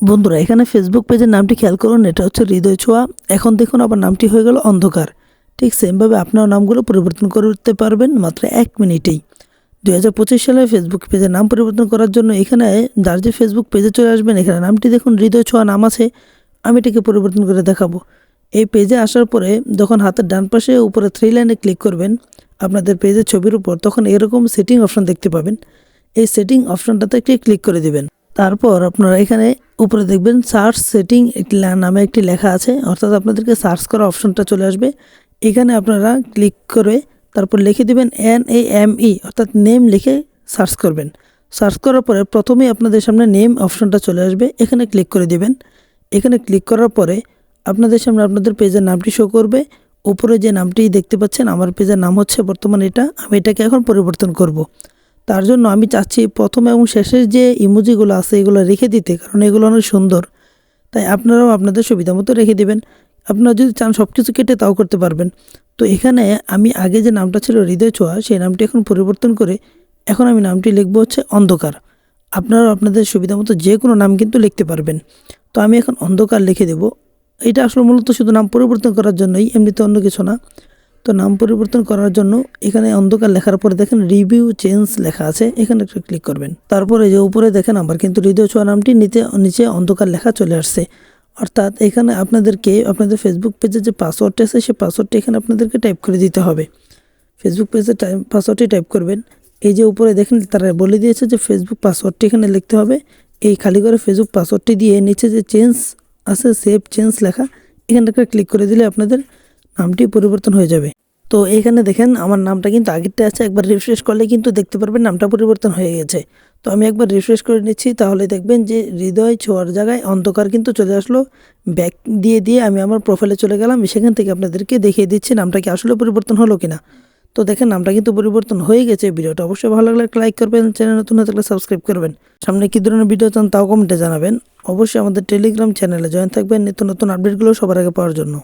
বন্ধুরা, এখানে ফেসবুক পেজের নামটি খেয়াল করুন, এটা হচ্ছে হৃদয় ছোঁয়া। এখন দেখুন আবার নামটি হয়ে গেল অন্ধকার। ঠিক সেমভাবে আপনার নামগুলো পরিবর্তন করতে পারবেন মাত্র এক মিনিটেই। দু হাজার পঁচিশ সালে ফেসবুক পেজের নাম পরিবর্তন করার জন্য এখানে যার যে ফেসবুক পেজে চলে আসবেন, এখানে নামটি দেখুন, হৃদয় ছোঁয়া নাম আছে। আমি এটাকে পরিবর্তন করে দেখাবো। এই পেজে আসার পরে যখন হাতের ডান পাশে উপরে থ্রি লাইনে ক্লিক করবেন, আপনাদের পেজের ছবির উপর, তখন এরকম সেটিং অপশন দেখতে পাবেন। এই সেটিং অপশনটাতে একটি ক্লিক করে দিবেন। তারপর আপনারা এখানে উপরে দেখবেন সার্চ সেটিং একটি নামে একটি লেখা আছে। অর্থাৎ আপনাদেরকে সার্চ করা অপশনটা চলে আসবে। এখানে আপনারা ক্লিক করে তারপর লিখে দেবেন এন এ এম ই অর্থাৎ নেম লিখে সার্চ করবেন। সার্চ করার পরে প্রথমেই আপনাদের সামনে নেম অপশনটা চলে আসবে। এখানে ক্লিক করে দেবেন। এখানে ক্লিক করার পরে আপনাদের সামনে আপনাদের পেজের নামটি শো করবে। উপরে যে নামটি দেখতে পাচ্ছেন, আমার পেজের নাম হচ্ছে বর্তমানে এটা। আমি এটাকে এখন পরিবর্তন করব। তার জন্য আমি চাচ্ছি প্রথম এবং শেষের যে ইমোজিগুলো আছে এগুলো রেখে দিতে, কারণ এগুলো অনেক সুন্দর। তাই আপনারাও আপনাদের সুবিধা মতো রেখে দেবেন। আপনারা যদি চান সব কিছু কেটে তাও করতে পারবেন। তো এখানে আমি আগে যে নামটা ছিল হৃদয় ছোঁয়া, সেই নামটি এখন পরিবর্তন করে এখন আমি নামটি লিখব হচ্ছে অন্ধকার। আপনারাও আপনাদের সুবিধা মতো যে কোনো নাম কিন্তু লিখতে পারবেন। তো আমি এখন অন্ধকার লিখে দেব। এটা আসলে মূলত শুধু নাম পরিবর্তন করার জন্যই, এমনিতে অন্য কিছু না। তো নাম পরিবর্তন করার জন্য এখানে অন্ধকার লেখার পরে দেখেন রিভিউ চেঞ্জ লেখা আছে। এখানে একটা ক্লিক করবেন। তারপরে যে উপরে দেখেন আবার কিন্তু হৃদয় ছোঁয়া নামটি নিচে নিচে অন্ধকার লেখা চলে আসছে। অর্থাৎ এখানে আপনাদেরকে আপনাদের ফেসবুক পেজে যে পাসওয়ার্ডটা আছে, সেই পাসওয়ার্ডটি এখানে আপনাদেরকে টাইপ করে দিতে হবে। ফেসবুক পেজে পাসওয়ার্ডটি টাইপ করবেন। এই যে উপরে দেখেন তারা বলে দিয়েছে যে ফেসবুক পাসওয়ার্ডটি এখানে লিখতে হবে। এই খালি করে ফেসবুক পাসওয়ার্ডটি দিয়ে নিচে যে চেঞ্জ আছে সেভ চেঞ্জ লেখা, এখানে একটা ক্লিক করে দিলে আপনাদের নামটি পরিবর্তন হয়ে যাবে। তো এখানে দেখেন আমার নামটা কিন্তু আগেরটা আছে, একবার রিফ্রেশ করলে কিন্তু দেখতে পারবেন নামটা পরিবর্তন হয়ে গেছে। তো আমি একবার রিফ্রেশ করে নিচ্ছি, তাহলে দেখবেন যে হৃদয় ছোঁয়ার জায়গায় অন্ধকার কিন্তু চলে আসলো। ব্যাক দিয়ে দিয়ে আমি আমার প্রোফাইলে চলে গেলাম, সেখান থেকে আপনাদেরকে দেখিয়ে দিচ্ছি নামটা কি আসলে পরিবর্তন হলো কিনা। তো দেখেন নামটা কিন্তু পরিবর্তন হয়ে গেছে, ভিডিওটা অবশ্যই ভালো লাগলে লাইক করবেন, চ্যানেল নতুন হয়ে থাকলে সাবস্ক্রাইব করবেন। সামনে কী ধরনের ভিডিও চান তাও কমেন্টে জানাবেন। অবশ্যই আমাদের টেলিগ্রাম চ্যানেলে জয়েন থাকবেন, নিত্য নতুন আপডেটগুলো সবার আগে পাওয়ার জন্য।